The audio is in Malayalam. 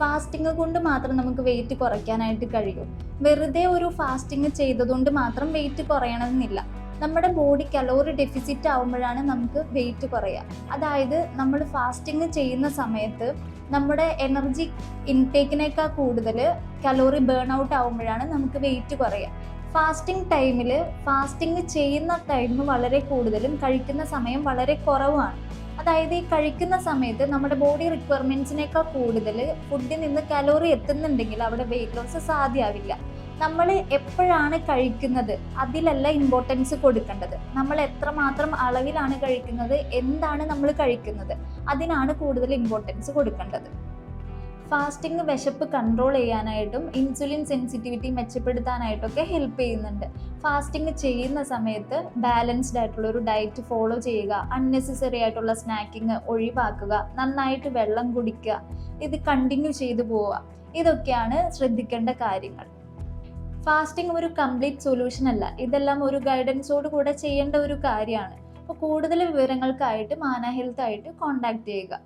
ഫാസ്റ്റിംഗ് കൊണ്ട് മാത്രം നമുക്ക് വെയിറ്റ് കുറയ്ക്കാനായിട്ട് കഴിയും. വെറുതെ ഒരു ഫാസ്റ്റിംഗ് ചെയ്തതുകൊണ്ട് മാത്രം വെയിറ്റ് കുറയണമെന്നില്ല. നമ്മുടെ ബോഡി കലോറി ഡെഫിസിറ്റ് ആവുമ്പോഴാണ് നമുക്ക് വെയിറ്റ് കുറയുക. അതായത് നമ്മൾ ഫാസ്റ്റിംഗ് ചെയ്യുന്ന സമയത്ത് നമ്മുടെ എനർജി ഇൻടേക്കിനേക്കാൾ കൂടുതൽ കലോറി ബേൺ ഔട്ട് ആവുമ്പോഴാണ് നമുക്ക് വെയിറ്റ് കുറയുക. ഫാസ്റ്റിംഗ് ടൈമിൽ ഫാസ്റ്റിംഗ് ചെയ്യുന്ന ടൈം വളരെ കൂടുതലും കഴിക്കുന്ന സമയം വളരെ കുറവാണ്. അതായത് ഈ കഴിക്കുന്ന സമയത്ത് നമ്മുടെ ബോഡി റിക്വയർമെന്റ്സിനേക്കാൾ കൂടുതൽ ഫുഡിൽ നിന്ന് കലോറി എത്തുന്നുണ്ടെങ്കിൽ അവിടെ വെയിറ്റ് ലോസ് സാധ്യമാവില്ല നമ്മൾ എപ്പോഴാണ് കഴിക്കുന്നത്? അതിലല്ല ഇമ്പോർട്ടൻസ് കൊടുക്കേണ്ടത്. നമ്മൾ എത്രമാത്രം അളവിലാണ് കഴിക്കുന്നത്? എന്താണ് നമ്മൾ കഴിക്കുന്നത്? അതിനാണ് കൂടുതൽ ഇമ്പോർട്ടൻസ് കൊടുക്കേണ്ടത്. ഫാസ്റ്റിംഗ് വിശപ്പ് കൺട്രോൾ ചെയ്യാനായിട്ടും ഇൻസുലിൻ സെൻസിറ്റിവിറ്റി മെച്ചപ്പെടുത്താനായിട്ടൊക്കെ ഹെൽപ്പ് ചെയ്യുന്നുണ്ട്. ഫാസ്റ്റിംഗ് ചെയ്യുന്ന സമയത്ത് ബാലൻസ്ഡ് ആയിട്ടുള്ള ഒരു ഡയറ്റ് ഫോളോ ചെയ്യുക അൺനെസസറി ആയിട്ടുള്ള സ്നാക്കിങ് ഒഴിവാക്കുക നന്നായിട്ട് വെള്ളം കുടിക്കുക ഇത് കണ്ടിന്യൂ ചെയ്തു പോവുക. ഇതൊക്കെയാണ് ശ്രദ്ധിക്കേണ്ട കാര്യങ്ങൾ. ഫാസ്റ്റിംഗ് ഒരു കംപ്ലീറ്റ് സൊല്യൂഷൻ അല്ല. ഇതെല്ലാം ഒരു ഗൈഡൻസോട് കൂടെ ചെയ്യേണ്ട ഒരു കാര്യമാണ്. അപ്പോൾ കൂടുതൽ വിവരങ്ങൾക്കായിട്ട് മാന ഹെൽത്ത് ആയിട്ട് കോൺടാക്ട് ചെയ്യുക.